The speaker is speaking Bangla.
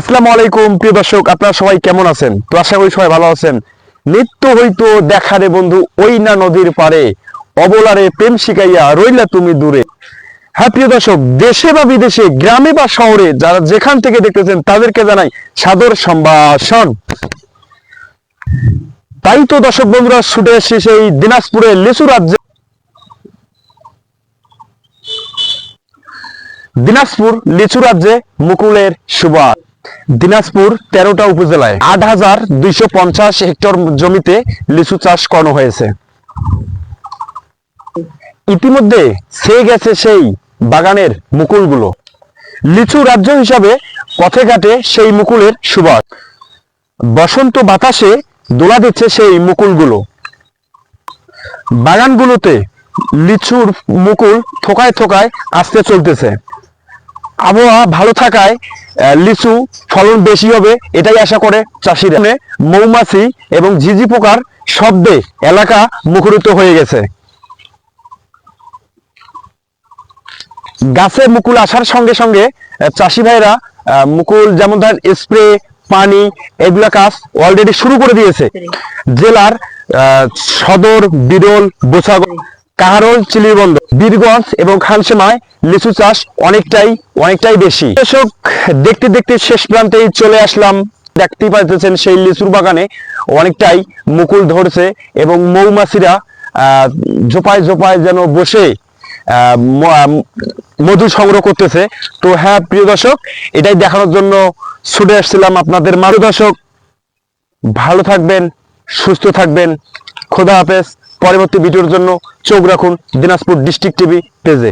আসসালামু আলাইকুম, প্রিয় দর্শক, আপনারা সবাই কেমন আছেন? তো আশা করি সবাই ভালো আছেন। নিত্য হইতো দেখা রে বন্ধু, ওই না নদীর পারে অবলারে প্রেম শিখাইয়া রইলা তুমি দূরে। হ্যাঁ প্রিয় দর্শক, দেশে বা বিদেশে, গ্রামে বা শহরে, যারা যেখান থেকে দেখতেছেন, তাদেরকে জানাই সাদর সম্ভাষণ। তাই তো দর্শক বন্ধুরা, ছুটে এসেছে সেই দিনাজপুরের লিচু রাজ্যে। দিনাজপুর লিচু রাজ্যে মুকুলের সুবাস দিনাজপুর তেরোটা উপজেলায় আট হাজার দুইশো পঞ্চাশ হেক্টর জমিতে লিচু চাষ করানো হয়েছে। ইতিমধ্যে সে গেছে সেই বাগানের মুকুলগুলো। লিচু রাজ্য হিসাবে পথে ঘাটে সেই মুকুলের সুবাস বসন্ত বাতাসে দোলা দিচ্ছে সেই মুকুলগুলো। বাগানগুলোতে লিচুর মুকুল থোকায় থোকায় আসতে চলতেছে। আবহাওয়া ভালো থাকায় লিচু ফলন বেশি হবে এটাই আশা করে চাষিরা। মৌমাছি এবং ঝিঝি পোকার শব্দে এলাকা মুখরিত হয়ে গেছে। গাছে মুকুল আসার সঙ্গে সঙ্গে চাষি ভাইরা আহ, মুকুল যেমন ধর স্প্রে পানি এগুলা কাজ অলরেডি শুরু করে দিয়েছে। জেলার আহ, সদর বিরল বোসাগর কাহারোল চিলিবন্দ বীরগঞ্জ এবং খানসেমায় লিচু চাষ অনেকটাই অনেকটাই বেশি। দর্শক, দেখতে দেখতে শেষ প্রান্তেই চলে আসলাম। দেখতেই পাইতেছেন সেই লিচুর বাগানে অনেকটাই মুকুল ধরছে এবং মৌমাছিরা ঝোপায় ঝোপায় যেন বসে মধু সংগ্রহ করতেছে। তো হ্যাঁ প্রিয় দর্শক, এটাই দেখানোর জন্য ছুটে আসছিলাম আপনাদের মারু দর্শক, ভালো থাকবেন, সুস্থ থাকবেন। খোদা হাফেজ। পরবর্তী ভিডিওর জন্য চোখ রাখুন দিনাজপুর ডিস্ট্রিক্ট টিভি পেজে